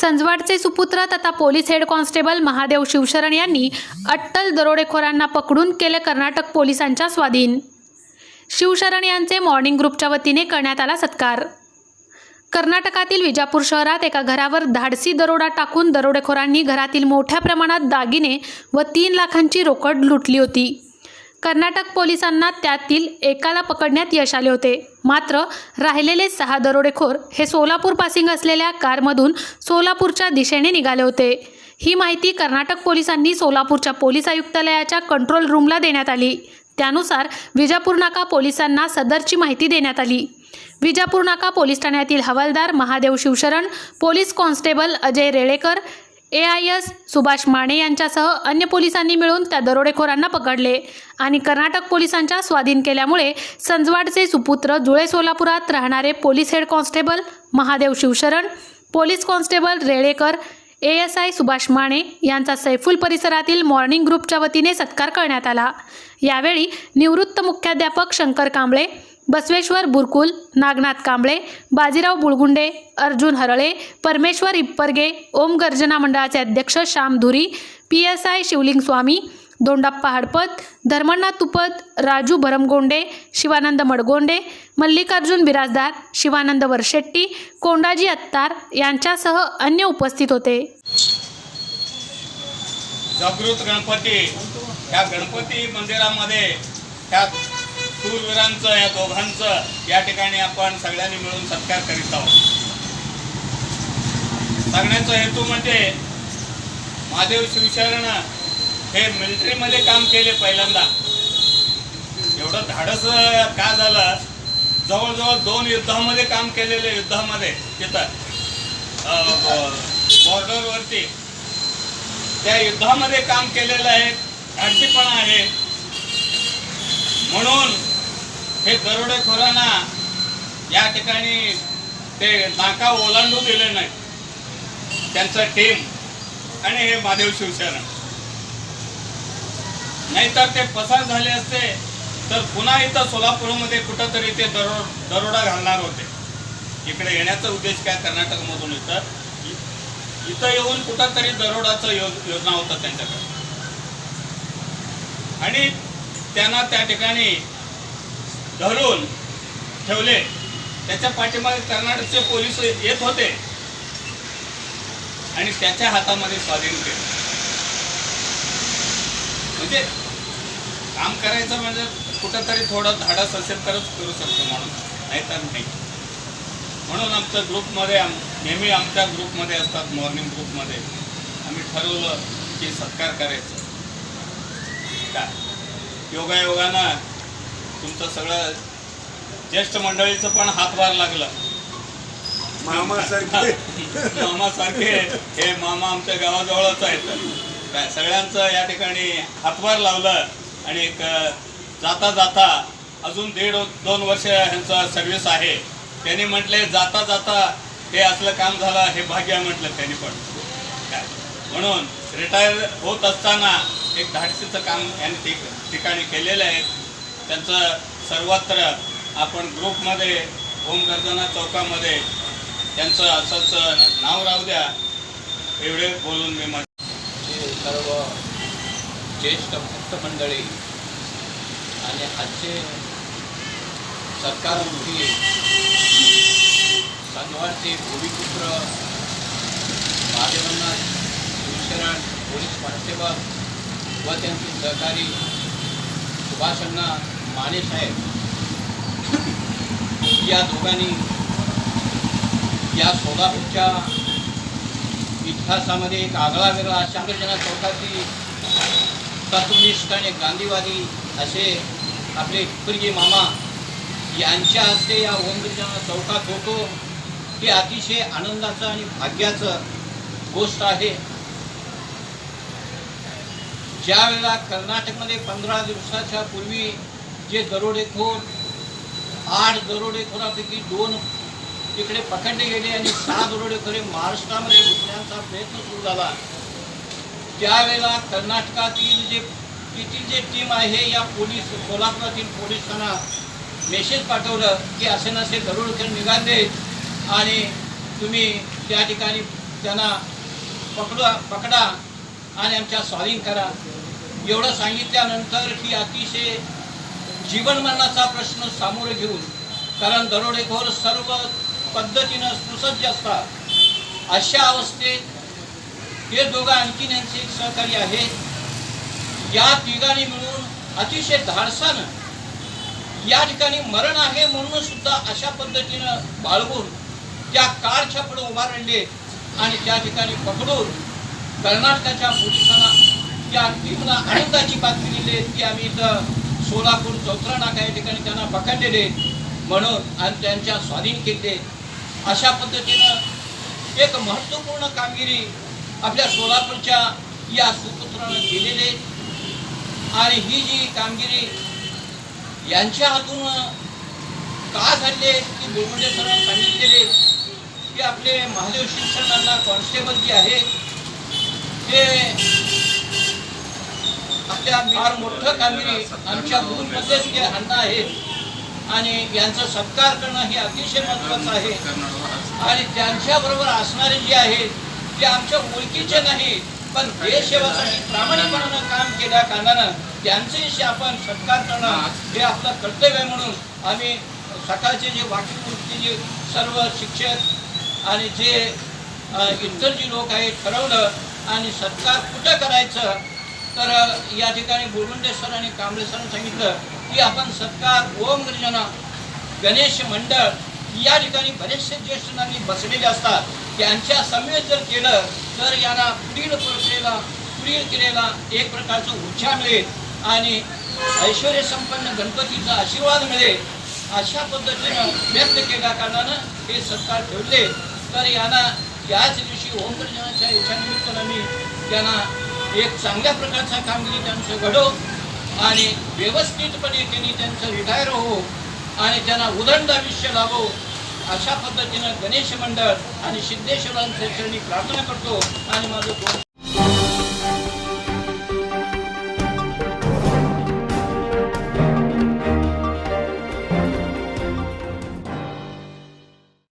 संजवाडचे सुपुत्र तथा police head constable Mahadev Shivsharan यांनी अट्टल दरोडेखोरांना पकडून केले कर्नाटक पोलिसांच्या स्वाधीन. शिवशरण यांचे मॉर्निंग ग्रुपच्या वतीने करण्यात आला सत्कार. कर्नाटकातील विजापूर शहरात एका घरावर धाडसी दरोडा टाकून दरोडेखोरांनी घरातील मोठ्या प्रमाणात दागिने व तीन लाखांची रोकड लुटली होती. कर्नाटक पोलिसांना त्यातील एकाला पकडण्यात यश आले होते. मात्र राहिलेले सहा दरोडेखोर हे सोलापूर पासिंग असलेल्या कारमधून सोलापूरच्या दिशेने निघाले होते. ही माहिती कर्नाटक पोलिसांनी सोलापूरच्या पोलीस आयुक्तालयाच्या कंट्रोल रूमला देण्यात आली. त्यानुसार विजापूर नाका पोलिसांना सदरची माहिती देण्यात आली. विजापूर नाका पोलीस ठाण्यातील हवालदार Mahadev Shivsharan police constable Ajay Relekar A I S Subhash Mane यांच्यासह अन्य पोलिसांनी मिळून त्या दरोडेखोरांना पकडले. आणि कर्नाटक पोलिसांच्या स्वाधीन केल्यामुळे संजवाडचे सुपुत्र जुळे सोलापुरात राहणारे police head constable Mahadev Shivsharan police constable Relekar A S I Subhash Mane यांचा सैफुल परिसरातील मॉर्निंग ग्रुपच्या वतीने सत्कार करण्यात आला. यावेळी निवृत्त मुख्याध्यापक शंकर कांबळे बसवेश्वर बुरकुल नागनाथ कांबळे बाजीराव बुळगुंडे अर्जुन हरळे परमेश्वर इप्परगे ओम गर्जना मंडळाचे अध्यक्ष Shyam Dhuri P S I Shivling Swami Dondappa Hadpat Dharmanna Tupat Raju Bharamgonde Shivanand Madgonde Mallikarjun Birajdar Shivanand Varshetti Kondaji Attar यांच्यासह अन्य उपस्थित होते. जागृत गणपती. गणपती मंदिरामध्ये शूरवीरांचं या दोघांचं या ठिकाणी आपण सगळ्यांनी मिळून सत्कार करीत आहोत. सांगण्याचा हेतू म्हणजे महादेव शिवशरण हे मिलिटरीमध्ये काम केले पहिल्यांदा. एवढं धाडस का झालं? जवळजवळ दोन युद्धामध्ये काम केलेले युद्धामध्ये तिथं बॉर्डरवरती. त्या युद्धामध्ये काम केलेलं आहे धाडसीपणा आहे. म्हणून हे दरोडेखोरांना या ठिकाणी ते नाका ओलांडू दिले नाही. त्यांचं टीम आणि हे महादेव शिवसेना. नाहीतर ते पसार झाले असते तर पुन्हा इथं सोलापूरमध्ये कुठंतरी ते दरो दरोडा घालणार होते. इकडे येण्याचा उद्देश काय कर्नाटकमधून इथं? इथं येऊन कुठंतरी दरोडाचं यो योजना होता त्यांच्याकडे. आणि त्यांना त्या ठिकाणी धरून ठेवले. त्याच्या पाठीमागे कर्नाटकचे पोलीस येत होते. आणि त्याच्या हातामध्ये स्वाधीन केलं. म्हणजे काम करायचं म्हणजे कुठंतरी थोडं धाडस असेल तरच करू शकतो माणूस नाहीतर नाही. म्हणून आमच्या ग्रुपमध्ये आम नेहमी आमच्या ग्रुपमध्ये असतात मॉर्निंग ग्रुपमध्ये. आम्ही ठरवलं की सत्कार करायचं. काय? योगायोगानं तुमचं सगळं ज्येष्ठ मंडळीचं पण हातभार लागलं. मामासारखे मामासारखे हे मामा आमच्या गावाजवळच आहेत. काय सगळ्यांचं या ठिकाणी हातभार लावलं आणि एक जाता जाता अजून दीड दोन वर्ष ह्यांचं सर्व्हिस आहे. त्यांनी म्हटले जाता जाता हे असलं काम झालं हे भाग्य म्हटलं त्यांनी पण. काय? म्हणून रिटायर होत असताना एक धाडसीचं काम यांनी ठिक ठिकाणी केलेलं आहे. त्यांचं सर्वत्र आपण ग्रुपमध्ये होम गर्जना चौकामध्ये त्यांचं असंच नाव राहू द्या एवढे बोलून मी माझं सर्व ज्येष्ठ भक्त मंडळी आणि आजचे सरकारमुखी संघवारचे भूमिपुत्र महादेवांना शिवशरण पोलीस कॉन्स्टेबल व त्यांचे सहकारी सुभाषांना माने साहेब या दोघांनी या सोलापूरच्या इतिहासामध्ये एक आगळा वेगळा शांतजना चौकातील तत्वनिष्ठ आणि गांधीवादी असे आपले हिप्परगे मामा यांच्या हस्ते या ओमगिरजना चौकात होतो हे अतिशय आनंदाचं आणि भाग्याचं गोष्ट आहे. ज्या वेळेला कर्नाटकमध्ये पंधरा दिवसाच्या पूर्वी जे दरोडेखोर आठ दरोडेखोरापैकी दोन तिकडे पकडले गेले आणि सहा दरोडेखोरे महाराष्ट्रामध्ये घुसण्याचा प्रयत्न सुरू झाला. त्यावेळेला कर्नाटकातील जे तिथील जे टीम आहे या पोलीस कोल्हापुरातील पोलिसांना मेसेज पाठवलं की असे नसे दरोडेखोर निघाले आणि तुम्ही त्या ठिकाणी त्यांना पकडा पकडा आणि आमच्या स्वाधीन करा. एवढं सांगितल्यानंतर ही अतिशय जीवनमरणाचा प्रश्न सामोरे घेऊन कारण दरोडेखोर सर्व पद्धतीनं सुसज्ज असतात. अशा अवस्थेत हे दोघं आणखीन यांचे एक सहकारी आहेत या तिघांनी मिळून अतिशय धाडसानं या ठिकाणी मरण आहे म्हणून सुद्धा अशा पद्धतीनं बाळगून त्या कारच्या पुढे उभारले आणि त्या ठिकाणी पकडून कर्नाटकाच्या पोलिसांना त्या टीमला आनंदाची बातमी दिली की आम्ही इथं सोलापूर चौथरा नाका या ठिकाणी त्यांना पकडलेले म्हणून आणि त्यांच्या स्वाधीन केले. अशा पद्धतीनं एक महत्त्वपूर्ण कामगिरी आपल्या सोलापूरच्या या सुपुत्रानं केलेले आणि ही जी कामगिरी यांच्या हातून का झाले की बोलमुंडे सरांनी सांगितलेले की आपले महादेव शिक्षणांना कॉन्स्टेबल जे आहे ते आपल्या फार मोठं कामगिरी आमच्या गुरुमध्ये अण्णा आहेत. आणि यांचा सत्कार करणं हे अतिशय महत्वाचं आहे. आणि त्यांच्याबरोबर असणारे जे आहेत ते आमच्या ओळखीचे नाही पण देशसेवासाठी प्रामाणिकपणानं काम केल्या कारणानं त्यांच्याशी आपण सत्कार करणं हे आपलं कर्तव्य आहे म्हणून आम्ही सकाळचे जे वाक्यपूर्ती जे सर्व शिक्षक आणि जे इतर जी लोक आहेत ठरवलं आणि सत्कार कुठं करायचं तर या ठिकाणी बुलगुंडे सर आणि कांबळे सरांनी सांगितलं की आपण सत्कार ओम गर्जना गणेश मंडळ या ठिकाणी बरेचसे ज्येष्ठ नागरिक बसलेले असतात. त्यांच्या समवेत जर केलं तर यांना पुढील प्रक्रियेला पुढील क्रियेला एक प्रकारचं उच्चार मिळेल आणि ऐश्वर संपन्न गणपतीचा आशीर्वाद मिळेल. अशा पद्धतीनं व्यक्त केल्या कारणानं हे सत्कार ठेवले. तर यांना याच दिवशी ओमकर्जनाच्या याच्या निमित्तानं मी त्यांना एक चांगल्या प्रकारचा कामगिरी त्यांचं घडो आणि व्यवस्थितपणे त्यांनी त्यांचं रिटायर हो आणि त्यांना उदंड आयुष्य लाभो अशा पद्धतीनं गणेश मंडळ आणि सिद्धेश्वरांच्या चरणी प्रार्थना करतो आणि माझं